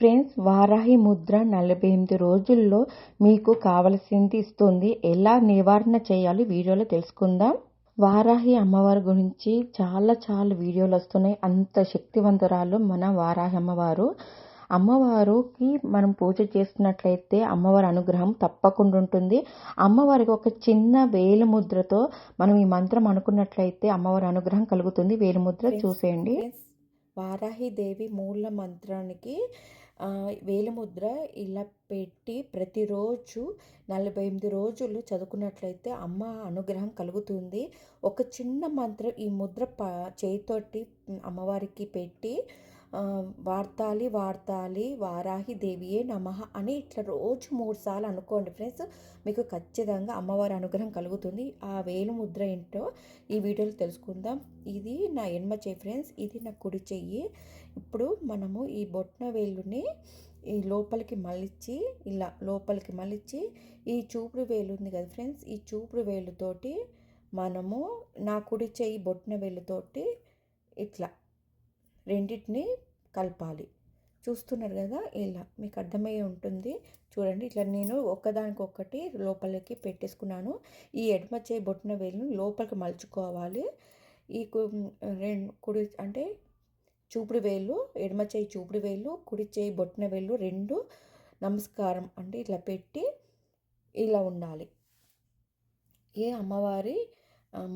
Friends Varahi Mudra నలభై ఎనిమిది రోజుల్లో మీకు కావలసింది ఇస్తుంది. ఎలా నివారణ చేయాలి వీడియోలో తెలుసుకుందాం. వారాహి అమ్మవారి గురించి చాలా చాలా వీడియోలు వస్తున్నాయి. అంత శక్తివంతురాలు మన వారాహి అమ్మవారు. అమ్మవారుకి మనం పూజ చేస్తున్నట్లయితే అమ్మవారి అనుగ్రహం తప్పకుండా ఉంటుంది. అమ్మవారికి ఒక చిన్న వేలు ముద్రతో మనం ఈ మంత్రం అనుకున్నట్లయితే అమ్మవారి అనుగ్రహం కలుగుతుంది. వేలు ముద్ర చూసేయండి. వారాహిదేవి మూల మంత్రానికి వేలిముద్ర ఇలా పెట్టి ప్రతిరోజు నలభై ఎనిమిది రోజులు చదువుకున్నట్లయితే అమ్మ అనుగ్రహం కలుగుతుంది. ఒక చిన్న మంత్రం ఈ ముద్ర ప చేయితోటి అమ్మవారికి పెట్టి వార్తాలి వార్తాలి వారాహి దేవియే నమ అని ఇట్లా రోజు మూడు సార్లు అనుకోండి ఫ్రెండ్స్ మీకు ఖచ్చితంగా అమ్మవారి అనుగ్రహం కలుగుతుంది. ఆ వేలు ముద్ర ఏంటో ఈ వీడియోలో తెలుసుకుందాం. ఇది నా ఎన్మ చెయ్యి ఫ్రెండ్స్ ఇది నా కుడి చెయ్యి. ఇప్పుడు మనము ఈ బొట్న వేలుని ఈ లోపలికి మలిచి ఇలా లోపలికి మలిచి ఈ చూపుడు వేలు ఉంది కదా ఫ్రెండ్స్ ఈ చూపుడు వేలుతోటి మనము నా కుడి చెయ్యి బొట్న వేలుతోటి ఇట్లా రెండింటిని కలపాలి. చూస్తున్నారు కదా ఇలా మీకు అర్థమయ్యే ఉంటుంది. చూడండి ఇట్లా నేను ఒకదానికొకటి లోపలికి పెట్టేసుకున్నాను. ఈ ఎడమ చేయి బొట్టిన వేలును లోపలికి మలుచుకోవాలి. ఈ రెండు కుడి అంటే చూపుడు వేలు ఎడమ చేయి చూపుడు వేలు కుడి చేయి బొట్టిన వేలు రెండు నమస్కారం అంటే ఇట్లా పెట్టి ఇలా ఉండాలి. ఏ అమ్మవారి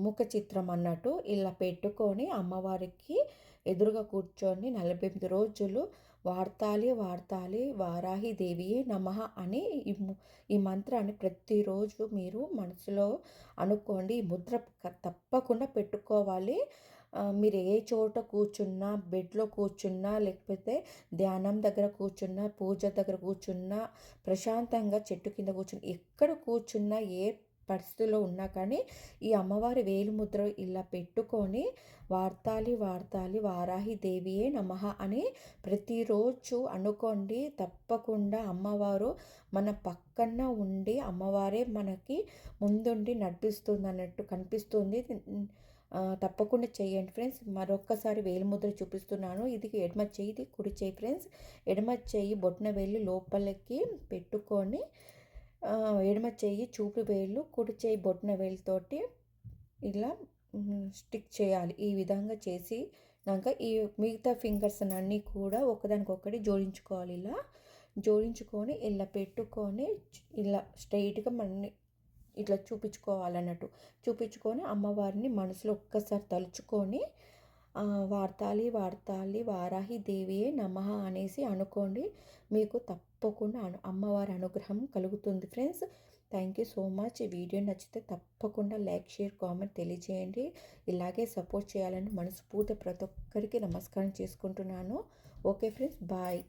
ముఖ చిత్రం అన్నట్టు ఇలా పెట్టుకొని అమ్మవారికి ఎదురుగా కూర్చొని నలభై ఎనిమిది రోజులు వార్తాలి వార్తాలి వారాహి దేవియే నమ అని ఈ ఈ మంత్రాన్ని ప్రతిరోజు మీరు మనసులో అనుకోండి. ఈ ముద్ర తప్పకుండా పెట్టుకోవాలి. మీరు ఏ చోట కూర్చున్నా బెడ్లో కూర్చున్నా లేకపోతే ధ్యానం దగ్గర కూర్చున్నా పూజ దగ్గర కూర్చున్నా ప్రశాంతంగా చెట్టు కింద కూర్చున్నా ఎక్కడ కూర్చున్నా ఏ పరిస్థితిలో ఉన్నా కానీ ఈ అమ్మవారి వేలుముద్ర ఇలా పెట్టుకొని వార్తాలి వార్తాలి వారాహి దేవియే నమ అని ప్రతిరోజు అనుకోండి. తప్పకుండా అమ్మవారు మన పక్కన ఉండి అమ్మవారే మనకి ముందుండి నడిపిస్తుంది అన్నట్టు కనిపిస్తుంది. తప్పకుండా చేయండి ఫ్రెండ్స్. మరొక్కసారి వేలుముద్ర చూపిస్తున్నాను. ఇది ఎడమ చేయి ఇది కుడి చేయి ఫ్రెండ్స్. ఎడమ చేయి బొట్న వెళ్ళి లోపలికి పెట్టుకొని ఎడమ చేయి చూపు వేళ్ళు కుడి చేయి బొట్టిన వేలుతోటి ఇలా స్టిక్ చేయాలి. ఈ విధంగా చేసి కనుక ఈ మిగతా ఫింగర్స్ అన్నీ కూడా ఒకదానికొకటి జోడించుకోవాలి ఇలా. జోడించుకొని ఇలా పెట్టుకొని ఇలా స్ట్రైట్గా మన ఇట్లా చూపించుకోవాలన్నట్టు. చూపించుకొని అమ్మవారిని మనసులో ఒక్కసారి తలుచుకొని వార్తాలి వార్తాలి వారాహి దేవియే నమ అనేసి అనుకోండి మీకు తప్పకుండా అమ్మవారి అనుగ్రహం కలుగుతుంది friends. Thank you so much. ఈ వీడియో నచ్చితే తప్పకుండా లైక్ షేర్ కామెంట్ తెలియజేయండి. ఇలాగే సపోర్ట్ చేయాలని మనస్ఫూర్తి ప్రతి ఒక్కరికి నమస్కారం చేసుకుంటున్నాను. Okay friends bye.